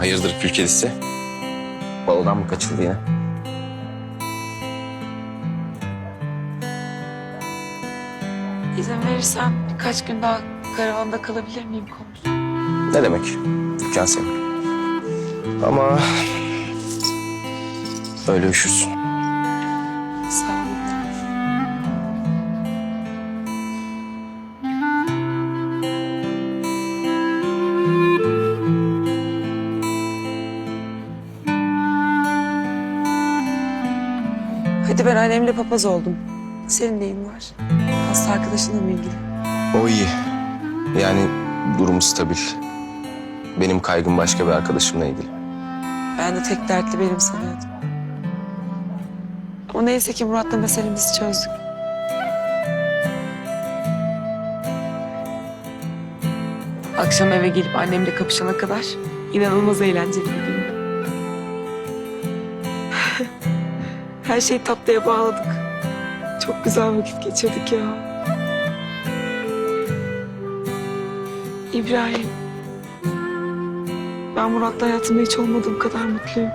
Hayırdır kül kedisi? Balodan mı kaçıldı yine? İzin verirsen birkaç gün daha karavanda kalabilir miyim komuş? Ne demek? Dükkan senin. Ama... Öyle üşürsün. Sağ olun. Hadi ben annemle papaz oldum. Senin neyin var? Hasta arkadaşınla mı ilgili? O iyi. Yani durumu stabil. Benim kaygım başka bir arkadaşımla ilgili. Ben de tek dertli benim sanıyordum. Ama neyse ki Murat'la meselemizi çözdük. Akşam eve gelip annemle kapışana kadar inanılmaz eğlenceli bir gündü. Her şeyi tatlıya bağladık. Çok güzel vakit geçirdik ya. İbrahim. Ben Murat'la hayatımda hiç olmadığım kadar mutluyum.